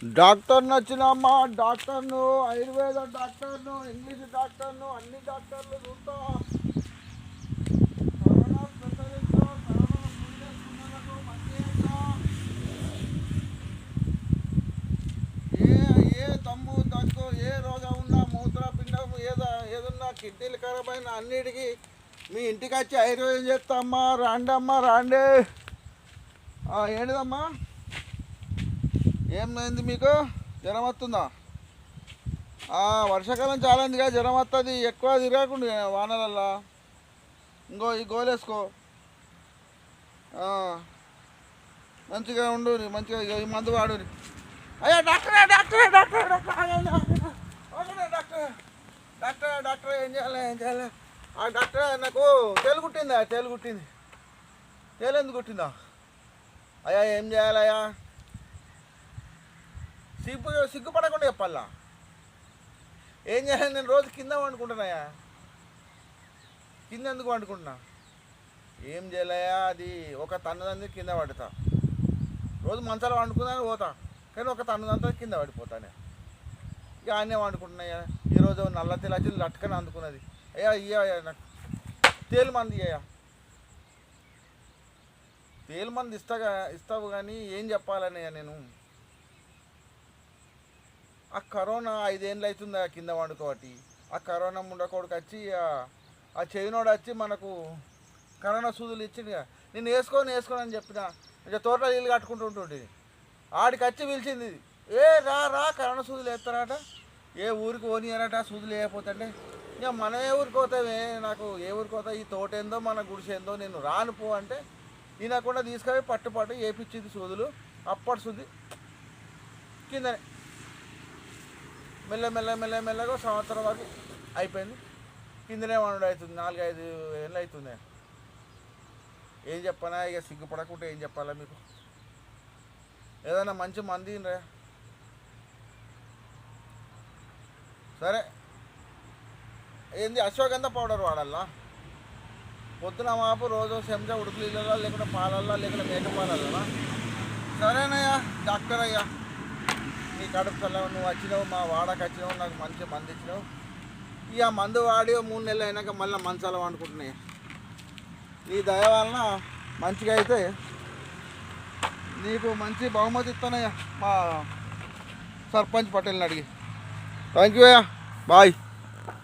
Doctor వచ్చినమ్మా డాక్టర్ను ఆయుర్వేద డాక్టర్ను English డాక్టర్ను అన్ని డాక్టర్లు చూస్తా. మంచి ఏ ఏ తమ్ము దగ్గు ఏ రోగం ఉన్నా మూత్రపిండం ఏదో ఏదన్నా కిడ్నీలు ఖరాబ్ అయిన అన్నిటికీ మీ ఇంటికి వచ్చి ఆయుర్వేదం చేస్తామ్మా రాండమ్మా రాండి. ఏంటిదమ్మా? ఏమైంది మీకు? జ్వరం వస్తుందా? వర్షాకాలం చాలా ఉందిగా జ్వరం వస్తుంది ఎక్కువ తిరగకుండా వానలల్లా. ఇంకో ఈ గోలేసుకో మంచిగా ఉండు మంచిగా ఇగో ఈ మందు వాడు అయ్యా డాక్టరే డాక్టరే డాక్టరే డాక్టర్ డాక్టర్? డాక్టర్ డాక్టర్ ఏం చేయాలి ఏం చేయాలి? ఆ డాక్టర్ నాకు తేలు కుట్టిందా తేలు కుట్టింది. తేలు ఎందుకు కుట్టిందా? అయ్యా ఏం చేయాలయ్యా? సిగ్గు సిగ్గుపడకుండా చెప్పాలా? ఏం చేయాలి? నేను రోజు కింద వండుకుంటున్నాయా? కింద ఎందుకు వండుకుంటున్నా? ఏం చేయలేయా? అది ఒక తన్నుదంది కింద పడతా. రోజు మంచాలు వండుకుందని పోతా. కానీ ఒక తన్నుదంతా కింద పడిపోతానే. ఇక ఆయనే వండుకుంటున్నాయా? ఈరోజు నల్ల తెలచి లట్కని అందుకున్నది. అయ్యా ఇయ్యా నాకు తేలు మంది ఇయ్యా. తేలు మంది ఇస్తాగా ఇస్తావు కానీ ఏం చెప్పాలనయ్యా నేను? ఆ కరోనా ఐదేళ్ళు అవుతుంది ఆ కింద వండుకోటి? ఆ కరోనా ముండకోడికి వచ్చి ఆ- ఆ చెవినోడు వచ్చి మనకు కరోనా సూదులు ఇచ్చిండుగా నేను వేసుకొని వేసుకొని అని చెప్పిన ఇక తోటలో నీళ్ళు కట్టుకుంటుంటుంది ఆడికి వచ్చి పిలిచింది ఇది. ఏ రా రా కరోనా సూదులు వేస్తారట. ఏ ఊరికి పోనీయరట సూదులు వేయకపోతుంటే. ఇక మనం ఏ ఊరికి పోతామే నాకు ఏ ఊరికి పోతా ఈ తోట ఏందో మన గుడిసేందో నేను రాను పో అంటే ఈయనకుండా తీసుకొని పట్టుపట్టు వేపించింది సూదులు. అప్పటి సూది. కిందనే. మెల్ల మెల్ల మెల్ల మెల్లగా సంవత్సరం వరకు అయిపోయింది. కిందనే వండు అవుతుంది? నాలుగైదు ఏళ్ళు అవుతుంది. ఏం చెప్పనా? ఇక సిగ్గుపడకుంటే ఏం చెప్పాలా మీకు? ఏదైనా మంచి మంది రా సరే. ఏంది? అశ్వగంధ పౌడర్ వాడాలా? పొద్దున మాపు రోజు చెంచా ఉడుకు లేకుంటే పాలల్లో లేకుంటే మేక పాలల్లో సరేనయ్యా డాక్టర్ అయ్యా. నీ కడుపు చల్లవు నువ్వు వచ్చినావు మా వాడకు వచ్చినావు నాకు మంచి మంది ఇచ్చినావు. ఇక మందు వాడి మూడు నెలలు అయినాక మళ్ళీ మంచాలు వండుకుంటున్నాయి. నీ దయ వలన మంచిగా అయితే నీకు మంచి బహుమతి ఇస్తానయ్యా మా సర్పంచ్ పటేల్ని అడిగి. థ్యాంక్ యూ అయ్యా. బాయ్